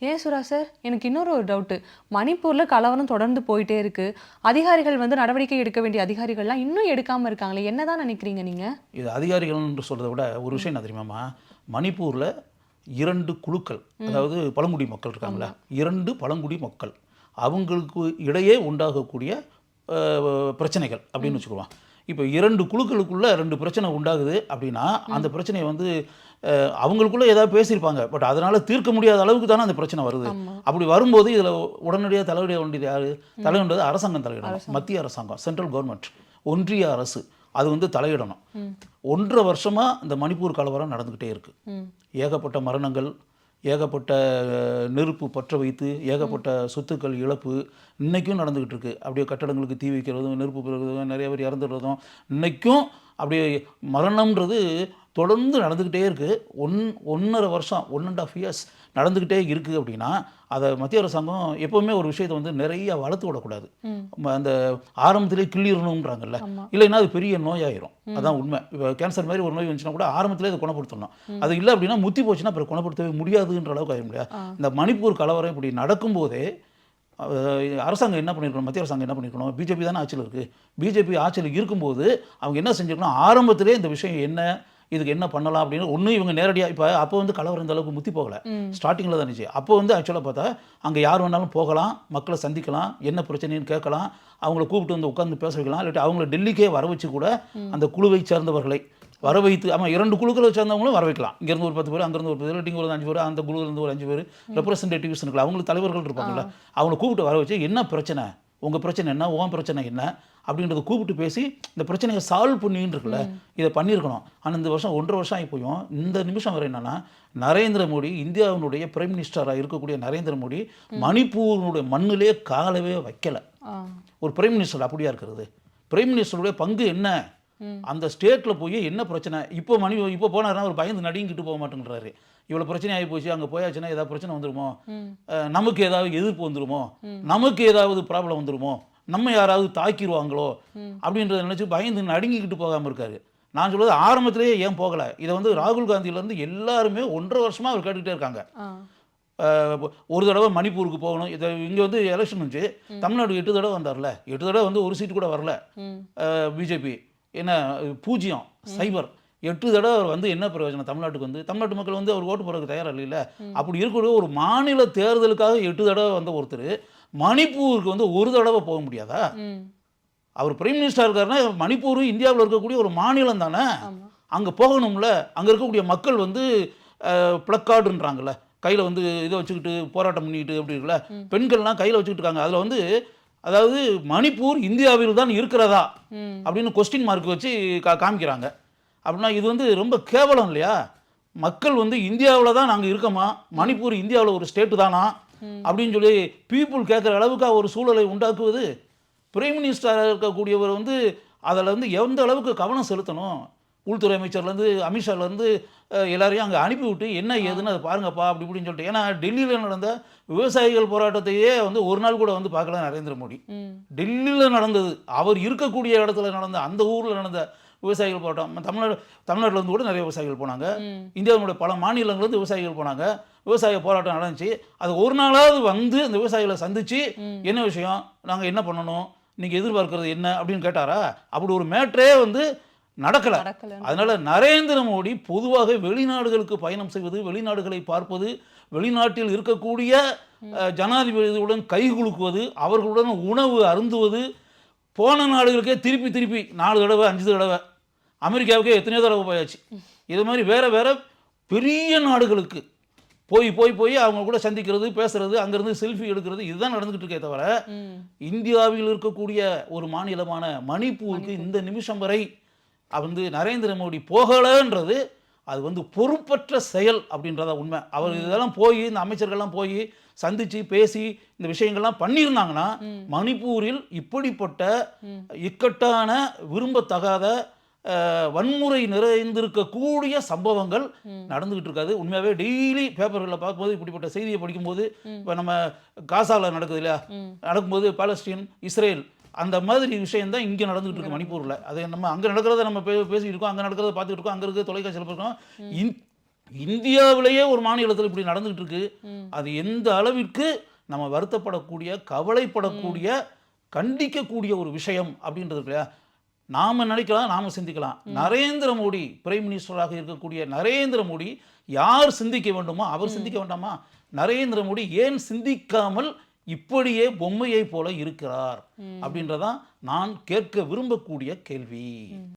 ஏன் சுரா சார்? எனக்கு இன்னொரு ஒரு டவுட்டு மணிப்பூரில் கலவரம் தொடர்ந்து போயிட்டே இருக்கு. அதிகாரிகள் வந்து நடவடிக்கை எடுக்க வேண்டிய அதிகாரிகள்லாம் இன்னும் எடுக்காம இருக்காங்களே. என்னதான் நினைக்கிறீங்க நீங்க? இது அதிகாரிகள்னு சொல்கிறத விட ஒரு விஷயம் என்ன தெரியுமாம்மா? மணிப்பூரில் இரண்டு குழுக்கள் அதாவது பழங்குடி மக்கள் இருக்காங்களா இரண்டு பழங்குடி மக்கள். அவங்களுக்கு இடையே உண்டாகக்கூடிய பிரச்சனைகள் அப்படின்னு வச்சுக்குவோம். இப்போ இரண்டு குழுக்களுக்குள்ள ரெண்டு பிரச்சனை உண்டாகுது அப்படின்னா அந்த பிரச்சனையை வந்து அவங்களுக்குள்ள ஏதாவது பேசியிருப்பாங்க. பட் அதனால தீர்க்க முடியாத அளவுக்கு தானே அந்த பிரச்சனை வருது. அப்படி வரும்போது இதில் உடனடியாக தலையிட வேண்டியது யார்? தலையிடுறது அரசாங்கம் தலையிடணும். மத்திய அரசாங்கம் சென்ட்ரல் கவர்மெண்ட் ஒன்றிய அரசு. அது வந்து தலையிடணும். ஒன்றரை வருஷமாக இந்த மணிப்பூர் கலவரம் நடந்துக்கிட்டே இருக்கு. ம். ஏகப்பட்ட மரணங்கள் ஏகப்பட்ட நெருப்பு பற்ற வைத்து ஏகப்பட்ட சொத்துக்கள் இழப்பு இன்னைக்கும் நடந்துக்கிட்டு இருக்கு. அப்படியே கட்டடங்களுக்கு தீ வைக்கிறதும் நெருப்பு பிறகுதும் நிறைய பேர் இறந்துடுறதும் இன்னைக்கும் அப்படியே மரணம்ன்றது தொடர்ந்து நடந்துக்கிட்டே இருக்குது ஒன் ஒன்றரை வருஷம் ஒன் அண்ட் ஆஃப் இயர்ஸ் நடந்துக்கிட்டே இருக்குது அப்படின்னா அதை மத்திய அரசாங்கம் எப்போவுமே ஒரு விஷயத்தை வந்து நிறைய வளர்த்து விடக்கூடாது. அந்த ஆரம்பத்திலே கிள்ளிடணுன்றாங்கல்ல இல்லைன்னா அது பெரிய நோயாயிரும். அதான் உண்மை. இப்போ கேன்சர் மாதிரி ஒரு நோய் வந்துச்சுன்னா கூட ஆரம்பத்திலே அதை குணப்படுத்தணும். அது இல்லை அப்படின்னா முத்தி போச்சுன்னா அப்புறம் குணப்படுத்தவே முடியாதுன்ற அளவுக்கு ஆயிட முடியாது ஆ. இந்த மணிப்பூர் கலவரம் இப்படி நடக்கும்போதே அரசாங்கம் என்ன பண்ணிருக்கணும்? மத்திய அரசாங்கம் என்ன பண்ணிருக்கணும்? பிஜேபி தானே ஆட்சியில் இருக்குது பிஜேபி ஆட்சியில் இருக்கும்போது அவங்க என்ன செஞ்சிருக்கணும்? ஆரம்பத்திலே இந்த விஷயம் என்ன? இதுக்கு என்ன பண்ணலாம் அப்படின்னு ஒன்றும் இவங்க நேரடியாக இப்போ அப்போ வந்து கலவரம் இந்த அளவுக்கு முத்தி போகலை. ஸ்டார்டிங்கில் தான் இருந்துச்சு. அப்போ வந்து ஆக்சுவலாக பார்த்தா அங்கே யார் வேணாலும் போகலாம் மக்களை சந்திக்கலாம் என்ன பிரச்சனைன்னு கேட்கலாம் அவங்கள கூப்பிட்டு வந்து உட்காந்து பேச வைக்கலாம் இல்லாட்டி அவங்கள டெல்லிக்கே வர வச்சு கூட அந்த குழுவை சேர்ந்தவர்களை வர வைத்து ஆமாம் இரண்டு குழுக்களை சேர்ந்தவங்களும் வர வைக்கலாம். இங்கேருந்து ஒரு பத்து பேர் அங்கேருந்து ஒரு பத்து பேர் இங்கே ஒரு அஞ்சு பேர் அந்த குழுவிலேருந்து ஒரு அஞ்சு பேர் ரெப்ரசன்டேட்டிவ்ஸ் இருக்கலாம் அவங்களுக்கு தலைவர்கள் இருப்பாங்கல்ல அவங்கள கூப்பிட்டு வர வச்சு என்ன பிரச்சனை? உங்கள் பிரச்சனை என்ன? உன் பிரச்சனை என்ன? அப்படின்றத கூப்பிட்டு பேசி இந்த பிரச்சனையை சால்வ் பண்ணின்னு இருக்குல்ல இதை பண்ணியிருக்கணும். ஆனால் இந்த வருஷம் ஒன்றரை வருஷம் ஆகி போயும். இந்த நிமிஷம் வரை என்னன்னா நரேந்திர மோடி இந்தியாவினுடைய பிரைம் மினிஸ்டராக இருக்கக்கூடிய நரேந்திர மோடி மணிப்பூரினுடைய மண்ணிலே காலவே வைக்கல. ஒரு பிரைம் மினிஸ்டர் அப்படியா இருக்கிறது? பிரைம் மினிஸ்டருடைய பங்கு என்ன? அந்த ஸ்டேட்டில் போய் என்ன பிரச்சனை? இப்போ மணி இப்போ போனாருன்னா ஒரு பயந்து நடிங்கிட்டு போக மாட்டேங்கிறாரு. இவ்வளோ பிரச்சனை ஆகி போச்சு அங்கே போயாச்சுன்னா ஏதாவது பிரச்சனை வந்துருமோ? நமக்கு ஏதாவது எதிர்ப்பு வந்துருமோ? நமக்கு ஏதாவது ப்ராப்ளம் வந்துருமோ? நம்ம யாராவது தாக்கிடுவாங்களோ. அப்படின்றத நினச்சி பயந்து நடுங்கிக்கிட்டு போகாமல் இருக்காரு. நான் சொல்றது ஆரம்பத்திலேயே ஏன் போகலை? இதை வந்து ராகுல் காந்தியிலேருந்து எல்லாருமே ஒன்றரை வருஷமாக அவர் கேட்டுக்கிட்டே இருக்காங்க. ஒரு தடவை மணிப்பூருக்கு போகணும். இதை இங்கே வந்து எலெக்ஷன் வந்துச்சு தமிழ்நாடு எட்டு தடவை வந்தார்ல. எட்டு தடவை வந்து ஒரு சீட்டு கூட வரல. பிஜேபி. என்ன பூஜ்ஜியம் சைபர். எட்டு தடவை அவர் வந்து என்ன பிரயோஜனம்? தமிழ்நாட்டுக்கு வந்து தமிழ்நாட்டு மக்கள் வந்து அவர் ஓட்டு போடுறதுக்கு தயாரா இல்லைல்ல அப்படி இருக்கக்கூடிய ஒரு மாநில தேர்தலுக்காக எட்டு தடவை வந்த ஒருத்தர் மணிப்பூருக்கு வந்து ஒரு தடவை போக முடியாதா? அவர் பிரைம் மினிஸ்டர் இருக்காருன்னா மணிப்பூரும் இந்தியாவில் இருக்கக்கூடிய ஒரு மாநிலம் தானே? அங்கே போகணும்ல. அங்கே இருக்கக்கூடிய மக்கள் வந்து பிளக்கார்டுன்றாங்கல்ல. கையில் வந்து இதை வச்சுக்கிட்டு போராட்டம் பண்ணிக்கிட்டு அப்படி இருக்குல்ல? பெண்கள்லாம் கையில் வச்சுக்கிட்டு இருக்காங்க. அதில் வந்து அதாவது மணிப்பூர் இந்தியாவில் தான் இருக்கிறதா? அப்படின்னு கொஸ்டின் மார்க் வச்சு கா காமிக்கிறாங்க. அப்படின்னா இது வந்து ரொம்ப கேவலம் இல்லையா? மக்கள் வந்து இந்தியாவில் தான் நாங்கள் இருக்கோமா? மணிப்பூர் இந்தியாவில் ஒரு ஸ்டேட்டு தானா? அப்படின்னு சொல்லி பீப்புள் கேட்குற அளவுக்கு ஒரு சூழலை உண்டாக்குவது பிரைம் மினிஸ்டராக இருக்கக்கூடியவர் வந்து அதில் வந்து எந்த அளவுக்கு கவனம் செலுத்தணும்? உள்துறை அமைச்சர்லேருந்து அமித்ஷாலேருந்து எல்லாரையும் அங்கே அனுப்பி விட்டு என்ன ஏதுன்னு அதை பாருங்கப்பா அப்படி இப்படின்னு சொல்லிட்டு. ஏன்னா டெல்லியில் நடந்த விவசாயிகள் போராட்டத்தையே வந்து ஒரு நாள் கூட வந்து பார்க்கல நரேந்திர மோடி. டெல்லியில் நடந்தது. அவர் இருக்கக்கூடிய இடத்துல நடந்த அந்த ஊரில் நடந்த விவசாயிகள் போராட்டம். தமிழ்நாடு தமிழ்நாட்டுல இருந்து கூட நிறைய விவசாயிகள் போனாங்க. ம். இந்தியாவுடைய பல மாநிலங்கள்லேருந்து விவசாயிகள் போனாங்க. விவசாய போராட்டம் நடந்துச்சு. அது ஒரு நாளாவது வந்து அந்த விவசாயிகளை சந்திச்சு ம். என்ன விஷயம்? நாங்கள் என்ன பண்ணணும்? நீங்கள் எதிர்பார்க்கறது என்ன? அப்படின்னு கேட்டாரா? அப்படி ஒரு மேட்ரே வந்து நடக்கலை. அதனால நரேந்திர மோடி பொதுவாக வெளிநாடுகளுக்கு பயணம் செய்வது வெளிநாடுகளை பார்ப்பது வெளிநாட்டில் இருக்கக்கூடிய ஜனாதிபதியுடன் கைகுலுக்குவது அவர்களுடன் உணவு அருந்துவது போன நாடுகளுக்கே திருப்பி திருப்பி நாலு தடவை அஞ்சு தடவை. அமெரிக்காவுக்கே எத்தனையோ தடவை போயாச்சு. இது மாதிரி வேற வேற பெரிய நாடுகளுக்கு போய் போய் போய் அவங்க கூட சந்திக்கிறது பேசுறது அங்கேருந்து செல்ஃபி எடுக்கிறது இதுதான் நடந்துகிட்டு இருக்கே தவிர இந்தியாவில் இருக்கக்கூடிய ஒரு மாநிலமான மணிப்பூருக்கு இந்த நிமிஷம் வரை வந்து நரேந்திர மோடி போகலைன்றது அது வந்து பொறுப்பற்ற செயல் அப்படின்றத உண்மை. அவர் இதெல்லாம் போய் இந்த அமைச்சர்கள்லாம் போய் சந்திச்சு பேசி இந்த விஷயங்கள்லாம் பண்ணியிருந்தாங்கன்னா மணிப்பூரில் இப்படிப்பட்ட. இக்கட்டான விரும்பத்தகாத வன்முறை நிறைந்திருக்கக்கூடிய சம்பவங்கள் நடந்துகிட்டு இருக்காது. உண்மையாகவே டெய்லி பேப்பர்களில் பார்க்கும்போது இப்படிப்பட்ட செய்தியை படிக்கும்போது இப்போ நம்ம காசாவில் நடக்குது இல்லையா? நடக்கும்போது பாலஸ்தீன் இஸ்ரேல் அந்த மாதிரி விஷயம் தான் இங்கே நடந்துகிட்டு இருக்கு மணிப்பூரில். அது நம்ம அங்கே நடக்கிறத நம்ம பே பேசிட்டு இருக்கோம் அங்கே நடக்கிறத பார்த்துட்டு இருக்கோம் அங்கே இருக்க தொலைக்காட்சியில் பார்க்குறோம். இந் இந்தியாவிலேயே ஒரு மாநிலத்தில் இப்படி நடந்துகிட்டு இருக்கு. அது எந்த அளவிற்கு நம்ம வருத்தப்படக்கூடிய கவலைப்படக்கூடிய கண்டிக்கக்கூடிய ஒரு விஷயம் அப்படின்றது இல்லையா? நாம நினைக்கலாம் நாம சிந்திக்கலாம். நரேந்திர மோடி பிரைம் மினிஸ்டராக இருக்கக்கூடிய நரேந்திர மோடி யார் சிந்திக்க வேண்டுமோ அவர் சிந்திக்க வேண்டாமா? நரேந்திர மோடி ஏன் சிந்திக்காமல் இப்படியே பொம்மையை போல இருக்கிறார் அப்படின்றதான் நான் கேட்க விரும்பக்கூடிய கேள்வி.